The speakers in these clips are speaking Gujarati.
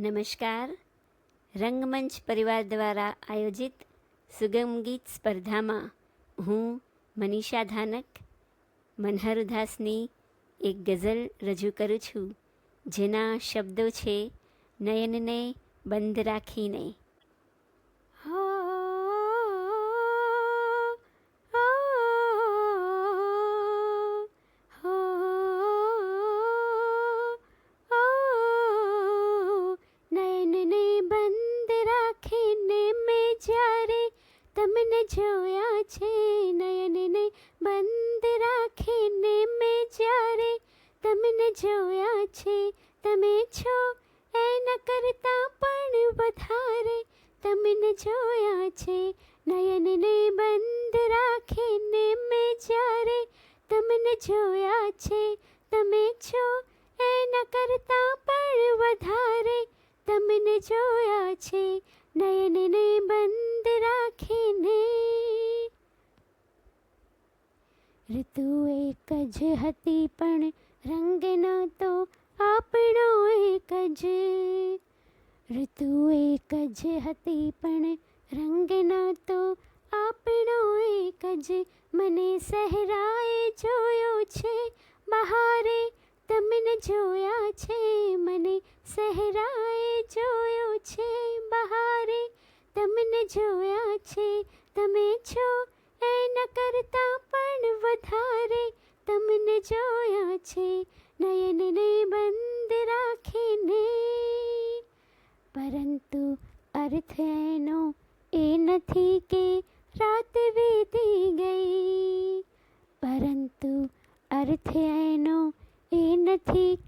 નમસ્કાર. રંગમંચ પરિવાર દ્વારા આયોજિત સુગમ ગીત સ્પર્ધામાં હું મનીષા ધાનક, મનહર ઉદાસની એક ગઝલ રજૂ કરું છું. જેના શબ્દો છે, નયનને બંધ રાખીને. તમને જોયા છે નયનને બંધ રાખીને મેં જ્યારે તમને જોયા છે, તમે છો, એના કરતાં પણ વધારે તમને જોયા છે નયનને બંધ રાખીને મેં જ્યારે તમને જોયા છે, તમે છો, એના કરતાં પણ વધારે જોયા છે, નયનને બંધ રાખીને. ઋતુ એક જ હતી, પણ રંગનો તો આપણો એક જ. ઋતુ એક જ હતી, પણ રંગના તો આપણો એક જ. મને સહેરાએ જોયો છે, બહારે જોયા છે, મને સહેરાએ જોયો છે. બહારે તમને જોયા છે, તમે છો એના કરતાં પણ વધારે. તમને જોયા છે, નયનને બંધ રાખીને. પરંતુ અર્થ એનો એ નથી કે રાત વીતી ગઈ પરંતુ અર્થ એનો એ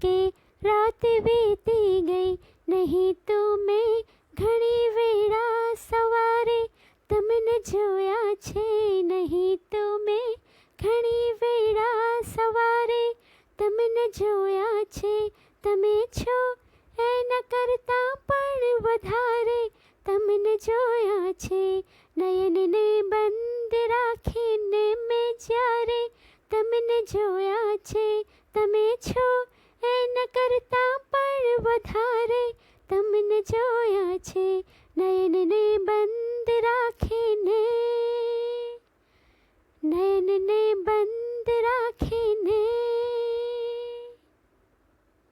કે રાત વીતી ગઈ નહીં તો મેં ઘણી વેળા સવારે તમને જોયા છે નહીં તો મેં ઘણી વેળા સવારે તમને જોયા છે તમે છો એના કરતાં પણ વધારે તમને જોયા છે નયનને બંધ રાખીને મેં જ્યારે તમને જોયા છે તમે છો એના કરતાં પણ વધારે. તમને જોયા છે નયનને બંધ રાખીને